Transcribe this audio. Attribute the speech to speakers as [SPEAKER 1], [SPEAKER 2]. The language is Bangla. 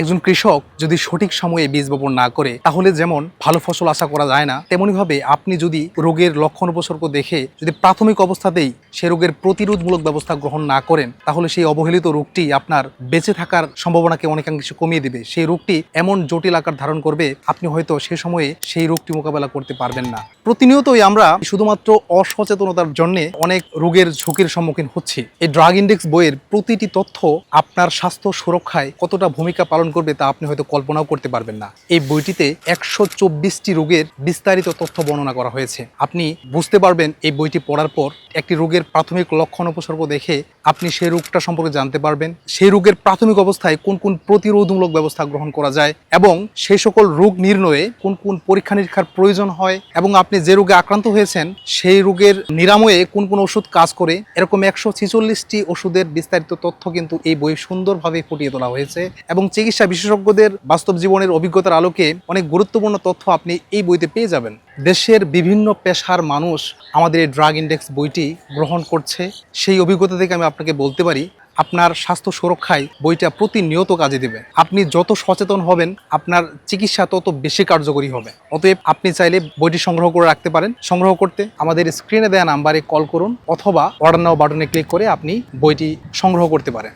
[SPEAKER 1] একজন কৃষক যদি সঠিক সময়ে বীজ বপন না করে, তাহলে যেমন ভালো ফসল আশা করা যায় না, তেমনিভাবে আপনি যদি রোগের লক্ষণ উপসর্গ দেখে যদি প্রাথমিক অবস্থাতেই সে রোগের প্রতিরোধমূলক ব্যবস্থা গ্রহণ না করেন, তাহলে সেই অবহেলিত রোগটি আপনার বেঁচে থাকার সম্ভাবনাকে অনেকাংশে কমিয়ে দেবে। সেই রোগটি এমন জটিল আকার ধারণ করবে, আপনি হয়তো সে সময়ে সেই রোগটি মোকাবেলা করতে পারবেন না। প্রতিনিয়তই আমরা শুধুমাত্র অসচেতনতার জন্য অনেক রোগের ঝুঁকির সম্মুখীন হচ্ছি। এই ড্রাগ ইন্ডেক্স বইয়ের প্রতিটি তথ্য আপনার স্বাস্থ্য সুরক্ষায় কতটা ভূমিকা পালন করবে তা আপনি হয়তো কল্পনাও করতে পারবেন না। এই বইটিতে একশো চব্বিশটি রোগের বিস্তারিত তথ্য বর্ণনা করা হয়েছে। আপনি বুঝতে পারবেন এই বইটি পড়ার পর একটি রোগের প্রাথমিক লক্ষণ উপসর্গ দেখে আপনি সেই রোগটা সম্পর্কে জানতে পারবেন। সেই রোগের প্রাথমিক অবস্থায় কোন কোন প্রতিরোধমূলক ব্যবস্থা গ্রহণ করা যায় এবং সেই সকল রোগ নির্ণয়ে কোন কোন পরীক্ষা নিরীক্ষার প্রয়োজন হয় এবং আপনি যে রোগে আক্রান্ত হয়েছেন সেই রোগের নিরাময়ে কোন কোন ওষুধ কাজ করে। এরকম একশো ছিচল্লিশটি ওষুধের বিস্তারিত তথ্য কিন্তু এই বই সুন্দরভাবে ফুটিয়ে তোলা হয়েছে এবং চিকিৎসা বিশেষজ্ঞদের বাস্তব জীবনের অভিজ্ঞতার আলোকে অনেক গুরুত্বপূর্ণ তথ্য আপনি এই বইতে পেয়ে যাবেন। দেশের বিভিন্ন পেশার মানুষ আমাদের এই ড্রাগ ইন্ডেক্স বইটি গ্রহণ করছে। সেই অভিজ্ঞতা থেকে আমি আপনাকে বলতে পারি, আপনার স্বাস্থ্য সুরক্ষায় বইটা প্রতিনিয়ত কাজে দেবে। আপনি যত সচেতন হবেন, আপনার চিকিৎসা তত বেশি কার্যকরী হবে। অতএব আপনি চাইলে বইটি সংগ্রহ করে রাখতে পারেন। সংগ্রহ করতে আমাদের স্ক্রিনে দেওয়া নাম্বারে কল করুন অথবা অর্ডার নাও বাটনে ক্লিক করে আপনি বইটি সংগ্রহ করতে পারেন।